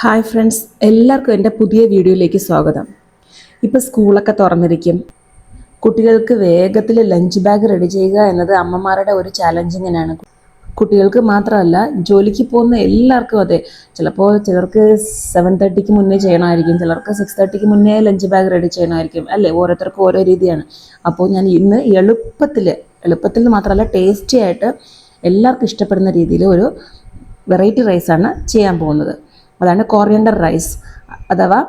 Hi friends എല്ലാവർക്കും എന്റെ പുതിയ വീഡിയോയിലേക്ക് സ്വാഗതം. ഇപ്പോൾ സ്കൂളൊക്കെ തുറന്നിരിക്കും. കുട്ടികൾക്ക് വേഗത്തിൽ ലഞ്ച് ബാഗ് റെഡി ചെയ്യുക എന്നത് അമ്മമാരുടെ ഒരു ചാലഞ്ചിങ്ങിനാണ് കുട്ടികൾക്ക് മാത്രമല്ല ജോലിക്ക് പോകുന്ന എല്ലാവർക്കും അതെ. ചിലപ്പോൾ ചിലർക്ക് സെവൻ തേർട്ടിക്ക് മുന്നേ ചെയ്യണമായിരിക്കും ചിലർക്ക് സിക്സ് തേർട്ടിക്ക് മുന്നേ ലഞ്ച് ബാഗ് റെഡി ചെയ്യണമായിരിക്കും അല്ലേ? ഓരോരുത്തർക്കും ഓരോ രീതിയാണ്. അപ്പോൾ ഞാൻ ഇന്ന് എളുപ്പത്തിൽ എളുപ്പത്തിൽ മാത്രമല്ല ടേസ്റ്റി ആയിട്ട് എല്ലാവർക്കും ഇഷ്ടപ്പെടുന്ന രീതിയിൽ ഒരു വെറൈറ്റി റൈസാണ് ചെയ്യാൻ പോകുന്നത്. അതാണ് കോറിയണ്ടർ റൈസ് അഥവാ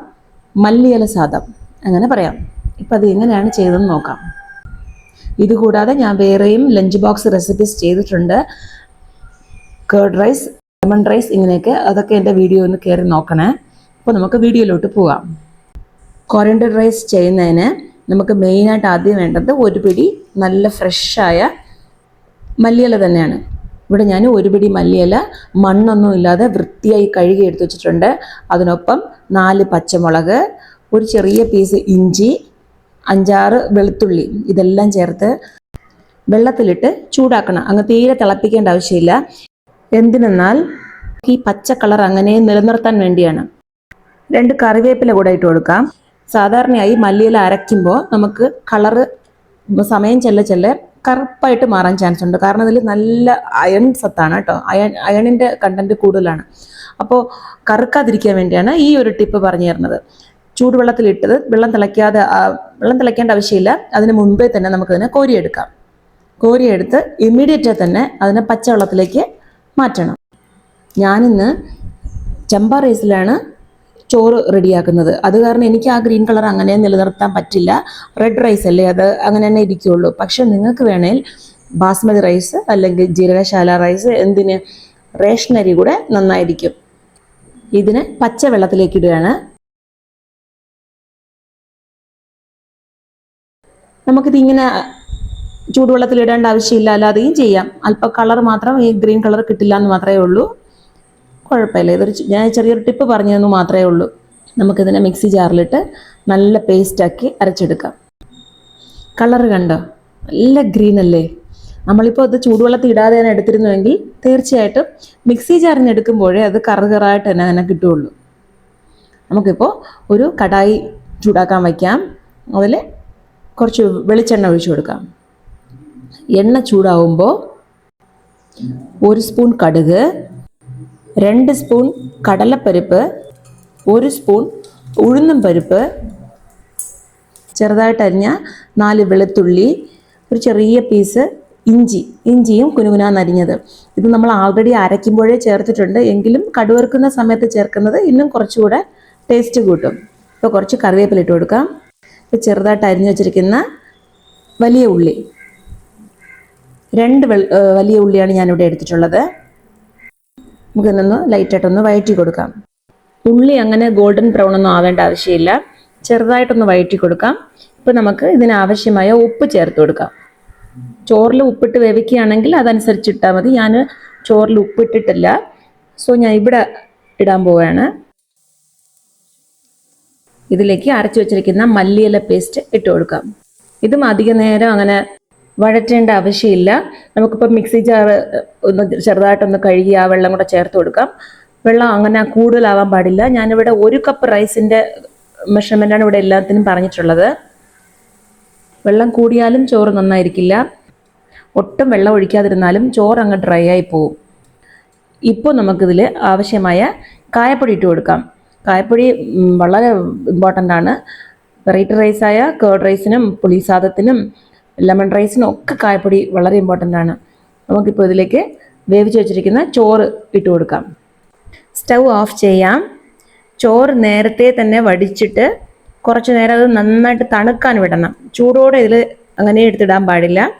മല്ലിയില സാദം. അങ്ങനെ പറയാം. ഇപ്പം അത് എങ്ങനെയാണ് ചെയ്തതെന്ന് നോക്കാം. ഇതുകൂടാതെ ഞാൻ വേറെയും ലഞ്ച് ബോക്സ് റെസിപ്പീസ് ചെയ്തിട്ടുണ്ട്. കേർഡ് റൈസ് ലെമൺ റൈസ് ഇങ്ങനെയൊക്കെ അതൊക്കെ എന്റെ വീഡിയോ ഒന്ന് കയറി നോക്കണേ. അപ്പോൾ നമുക്ക് വീഡിയോയിലോട്ട് പോവാം. കോറിയണ്ടർ റൈസ് ചെയ്യുന്നതിന് നമുക്ക് മെയിനായിട്ട് ആദ്യം വേണ്ടത് ഒരു പിടി നല്ല ഫ്രഷായ മല്ലിയില തന്നെയാണ്. ഇവിടെ ഞാൻ ഒരു പിടി മല്ലിയില മണ്ണൊന്നും ഇല്ലാതെ വൃത്തിയായി കഴുകി എടുത്തു വെച്ചിട്ടുണ്ട്. അതിനൊപ്പം നാല് പച്ചമുളക് ഒരു ചെറിയ പീസ് ഇഞ്ചി അഞ്ചാറ് വെളുത്തുള്ളി ഇതെല്ലാം ചേർത്ത് വെള്ളത്തിലിട്ട് ചൂടാക്കണം. അങ്ങ് തീരെ തിളപ്പിക്കേണ്ട ആവശ്യമില്ല. എന്തിനെന്നാൽ ഈ പച്ച കളർ അങ്ങനെ നിലനിർത്താൻ വേണ്ടിയാണ്. രണ്ട് കറിവേപ്പില കൂടെ ഇട്ട് കൊടുക്കാം. സാധാരണയായി മല്ലിയില അരയ്ക്കുമ്പോൾ നമുക്ക് കളറ് സമയം ചെല്ല ചെല്ലെ കറുപ്പായിട്ട് മാറാൻ ചാൻസ് ഉണ്ട്. കാരണം ഇതിൽ നല്ല അയൺ സത്താണ് കേട്ടോ. അയൺ അയണിന്റെ കണ്ടന്റ് കൂടുതലാണ്. അപ്പോൾ കറുക്കാതിരിക്കാൻ വേണ്ടിയാണ് ഈ ഒരു ടിപ്പ് പറഞ്ഞു തരുന്നത് ചൂടുവെള്ളത്തിലിട്ടത് വെള്ളം തിളയ്ക്കാതെ വെള്ളം തിളയ്ക്കേണ്ട ആവശ്യമില്ല. അതിന് മുൻപേ തന്നെ നമുക്കതിനെ കോരിയെടുക്കാം. കോരിയെടുത്ത് ഇമ്മീഡിയറ്റ് തന്നെ അതിനെ പച്ചവെള്ളത്തിലേക്ക് മാറ്റണം. ഞാനിന്ന് ചമ്പ റൈസിലാണ് ചോറ് റെഡിയാക്കുന്നത്. അത് കാരണം എനിക്ക് ആ ഗ്രീൻ കളർ അങ്ങനെ നിലനിർത്താൻ പറ്റില്ല. റെഡ് റൈസ് അല്ലേ? അത് അങ്ങനെ തന്നെ ഇരിക്കുകയുള്ളൂ പക്ഷെ നിങ്ങൾക്ക് വേണേൽ ബാസ്മതി റൈസ് അല്ലെങ്കിൽ ജീരകശാല റൈസ് എന്തിന്? റേഷനരി കൂടെ നന്നായിരിക്കും. ഇതിന് പച്ച വെള്ളത്തിലേക്ക് ഇടുകയാണ്. നമുക്കിത് ഇങ്ങനെ ചൂടുവെള്ളത്തിൽ ഇടേണ്ട ആവശ്യമില്ല. അല്ലാതെയും ചെയ്യാം. അല്പം കളർ മാത്രം ഈ ഗ്രീൻ കളർ കിട്ടില്ല എന്ന് മാത്രമേ ഉള്ളൂ. കുഴപ്പമില്ല. ഇതൊരു ഞാൻ ചെറിയൊരു ടിപ്പ് പറഞ്ഞതെന്ന് മാത്രമേ ഉള്ളൂ. നമുക്കിതിനെ മിക്സി ജാറിലിട്ട് നല്ല പേസ്റ്റാക്കി അരച്ചെടുക്കാം. കളർ കണ്ടോ? നല്ല ഗ്രീൻ അല്ലേ? നമ്മളിപ്പോൾ അത് ചൂടുവെള്ളത്തിൽ ഇടാതെ തന്നെ എടുത്തിരുന്നുവെങ്കിൽ തീർച്ചയായിട്ടും മിക്സി ജാറിൽ നിന്ന് എടുക്കുമ്പോഴേ അത് കറുകറായിട്ട് തന്നെ അങ്ങനെ കിട്ടുകയുള്ളൂ. നമുക്കിപ്പോൾ ഒരു കടായി ചൂടാക്കാൻ വയ്ക്കാം. അതിൽ കുറച്ച് വെളിച്ചെണ്ണ ഒഴിച്ചു കൊടുക്കാം. എണ്ണ ചൂടാവുമ്പോൾ ഒരു സ്പൂൺ കടുക് രണ്ട് സ്പൂൺ കടലപ്പരിപ്പ് ഒരു സ്പൂൺ ഉഴുന്നും പരിപ്പ് ചെറുതായിട്ട് അരിഞ്ഞ നാല് വെളുത്തുള്ളി ഒരു ചെറിയ പീസ് ഇഞ്ചി. ഇഞ്ചിയും കുനുകുനാന്നരിഞ്ഞത് ഇത് നമ്മൾ ആൾറെഡി അരയ്ക്കുമ്പോഴേ ചേർത്തിട്ടുണ്ട്. എങ്കിലും കടുവറുക്കുന്ന സമയത്ത് ചേർക്കുന്നത് ഇന്നും കുറച്ചുകൂടെ ടേസ്റ്റ് കൂട്ടും. ഇപ്പോൾ കുറച്ച് കറിവേപ്പില ഇട്ട് കൊടുക്കാം. ഇപ്പോൾ ചെറുതായിട്ട് അരിഞ്ഞു വെച്ചിരിക്കുന്ന വലിയ ഉള്ളി. രണ്ട് വലിയ ഉള്ളിയാണ് ഞാനിവിടെ എടുത്തിട്ടുള്ളത്. നമുക്കിതൊന്ന് ലൈറ്റായിട്ടൊന്ന് വഴറ്റി കൊടുക്കാം ഉള്ളി അങ്ങനെ ഗോൾഡൻ ബ്രൗൺ ഒന്നും ആവേണ്ട ആവശ്യമില്ല. ചെറുതായിട്ടൊന്ന് വഴറ്റി കൊടുക്കാം ഇപ്പം നമുക്ക് ഇതിനാവശ്യമായ ഉപ്പ് ചേർത്ത് കൊടുക്കാം. ചോറിൽ ഉപ്പിട്ട് വേവിക്കുകയാണെങ്കിൽ അതനുസരിച്ച് ഇട്ടാൽ മതി. ഞാൻ ചോറിൽ ഉപ്പിട്ടിട്ടില്ല. സോ ഞാൻ ഇവിടെ ഇടാൻ പോവുകയാണ് ഇതിലേക്ക് അരച്ചു വെച്ചിരിക്കുന്ന മല്ലിയില പേസ്റ്റ് ഇട്ട് കൊടുക്കാം. ഇതും അധിക നേരം അങ്ങനെ വഴറ്റേണ്ട ആവശ്യമില്ല. നമുക്കിപ്പോൾ മിക്സി ജാർ ഒന്ന് ചെറുതായിട്ടൊന്ന് കഴുകി ആ വെള്ളം കൂടെ ചേർത്ത് കൊടുക്കാം. വെള്ളം അങ്ങനെ കൂടുതലാവാൻ പാടില്ല. ഞാനിവിടെ ഒരു കപ്പ് റൈസിന്റെ മെഷർമെന്റാണ് ഇവിടെ എല്ലാത്തിനും പറഞ്ഞിട്ടുള്ളത്. വെള്ളം കൂടിയാലും ചോറ് നന്നായിരിക്കില്ല. ഒട്ടും വെള്ളം ഒഴിക്കാതിരുന്നാലും ചോറ് അങ്ങ് ഡ്രൈ ആയി പോവും. ഇപ്പോൾ നമുക്കിതിൽ ആവശ്യമായ കായപ്പൊടി ഇട്ട് കൊടുക്കാം. കായപ്പൊടി വളരെ ഇമ്പോർട്ടന്റ് ആണ്. വെറൈറ്റി റൈസായ കേർഡ് റൈസിനും പുളിസാദത്തിനും ലെമൺ റൈസിനും ഒക്കെ കായപ്പൊടി വളരെ ഇമ്പോർട്ടന്റ് ആണ്. നമുക്കിപ്പോൾ ഇതിലേക്ക് വേവിച്ച് വെച്ചിരിക്കുന്ന ചോറ് ഇട്ട് കൊടുക്കാം. സ്റ്റൗ ഓഫ് ചെയ്യാം. ചോറ് നേരത്തെ തന്നെ വടിച്ചിട്ട് കുറച്ച് നേരം അത് നന്നായിട്ട് തണുക്കാൻ വിടണം. ചൂടോടെ ഇതിൽ അങ്ങനെ എടുത്തിടാൻ പാടില്ല.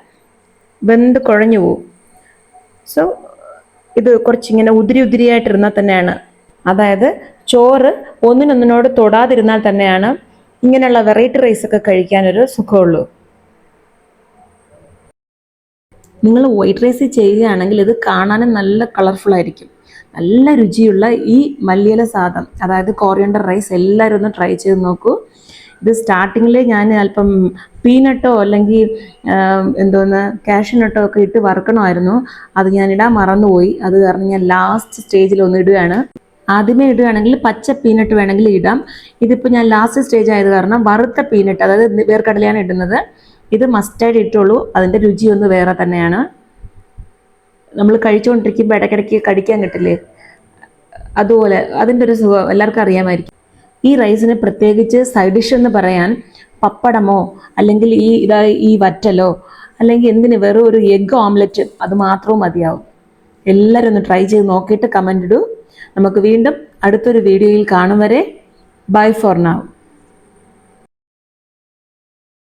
വെന്ത് കുഴഞ്ഞു പോവും. സോ ഇത് കുറച്ചിങ്ങനെ ഉതിരി ഉതിരിയായിട്ടിരുന്നാൽ തന്നെയാണ്. അതായത് ചോറ് ഒന്നിനൊന്നിനോട് തൊടാതിരുന്നാൽ തന്നെയാണ് ഇങ്ങനെയുള്ള വെറൈറ്റി റൈസൊക്കെ കഴിക്കാനൊരു സുഖമുള്ളൂ. നിങ്ങൾ വൈറ്റ് റൈസ് ചെയ്യുകയാണെങ്കിൽ ഇത് കാണാനും നല്ല കളർഫുൾ ആയിരിക്കും. നല്ല രുചിയുള്ള ഈ മല്ലിയില സാദം അതായത് കോറിയണ്ടർ റൈസ് എല്ലാവരും ഒന്ന് ട്രൈ ചെയ്ത് നോക്കൂ. ഇത് സ്റ്റാർട്ടിങ്ങിൽ ഞാൻ അല്പം പീനട്ടോ അല്ലെങ്കിൽ എന്തോന്ന് കാഷ്യനട്ടോ ഒക്കെ ഇട്ട് വറുക്കണമായിരുന്നു. അത് ഞാൻ ഇടാൻ മറന്നുപോയി. അത് കാരണം ഞാൻ ലാസ്റ്റ് സ്റ്റേജിൽ ഒന്ന് ഇടുകയാണ്. ആദ്യമേ ഇടുകയാണെങ്കിൽ പച്ച പീനട്ട് വേണമെങ്കിൽ ഇടാം. ഇതിപ്പോൾ ഞാൻ ലാസ്റ്റ് സ്റ്റേജ് ആയത് കാരണം വറുത്ത പീനട്ട് അതായത് വേർക്കടലയാണ് ഇടുന്നത്. ഇത് മസ്റ്റായിട്ട് ഇട്ടുള്ളൂ. അതിന്റെ രുചി ഒന്ന് വേറെ തന്നെയാണ്. നമ്മൾ കഴിച്ചുകൊണ്ടിരിക്കുമ്പോൾ ഇടയ്ക്കിടയ്ക്ക് കടിക്കാൻ കിട്ടില്ലേ? അതുപോലെ അതിന്റെ ഒരു സുഖം എല്ലാവർക്കും അറിയാമായിരിക്കും. ഈ റൈസിന് പ്രത്യേകിച്ച് സൈഡ് ഡിഷ് എന്ന് പറയാൻ പപ്പടമോ അല്ലെങ്കിൽ ഈ ഇതാ ഈ വറ്റലോ അല്ലെങ്കിൽ എന്തിന് വെറും ഒരു എഗ് ഓംലെറ്റ് അത് മാത്രവും മതിയാവും. എല്ലാവരും ഒന്ന് ട്രൈ ചെയ്ത് നോക്കിയിട്ട് കമന്റ് ഇടൂ. നമുക്ക് വീണ്ടും അടുത്തൊരു വീഡിയോയിൽ കാണും വരെ. ബൈ ഫോർ നാവ്